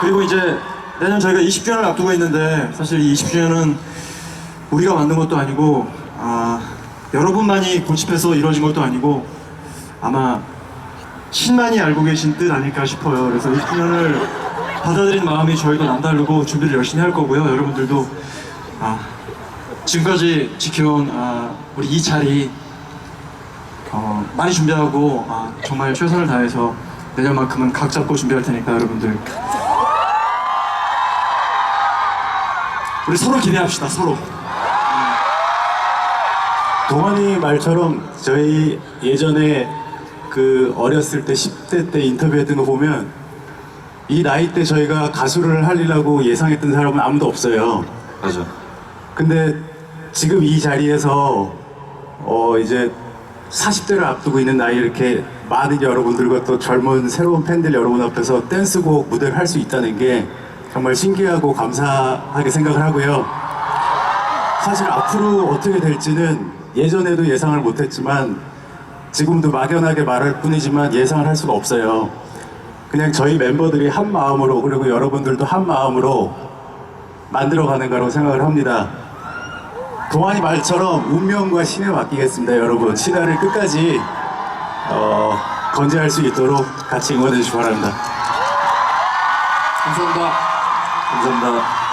그리고 이제 내년 저희가 20주년을 앞두고 있는데 사실 이 20주년은 우리가 만든 것도 아니고 아, 여러분만이 고집해서 이루어진 것도 아니고 아마 신만이 알고 계신 뜻 아닐까 싶어요. 그래서 20주년을 받아들인 마음이 저희도 남다르고 준비를 열심히 할 거고요. 여러분들도 아, 지금까지 지켜온 아, 우리 이 자리 어, 많이 준비하고 아, 정말 최선을 다해서 내년만큼은 각 잡고 준비할 테니까 여러분들 우리 서로 기대합시다 서로 동환이 말처럼 저희 예전에 그 어렸을 때 10대 때 인터뷰했던 거 보면 이 나이 때 저희가 가수를 하려고 예상했던 사람은 아무도 없어요. 맞아 근데 지금 이 자리에서 어 이제 40대를 앞두고 있는 나이 이렇게 많은 여러분들과 또 젊은 새로운 팬들 여러분 앞에서 댄스곡 무대를 할 수 있다는 게 정말 신기하고 감사하게 생각을 하고요. 사실 앞으로 어떻게 될지는 예전에도 예상을 못했지만 지금도 막연하게 말할 뿐이지만 예상을 할 수가 없어요. 그냥 저희 멤버들이 한 마음으로 그리고 여러분들도 한 마음으로 만들어가는 거라고 생각을 합니다. 동환이 말처럼 운명과 신에 맡기겠습니다, 여러분. 신화를 끝까지 어, 건재할 수 있도록 같이 응원해 주시기 바랍니다. 감사합니다 감사합니 다.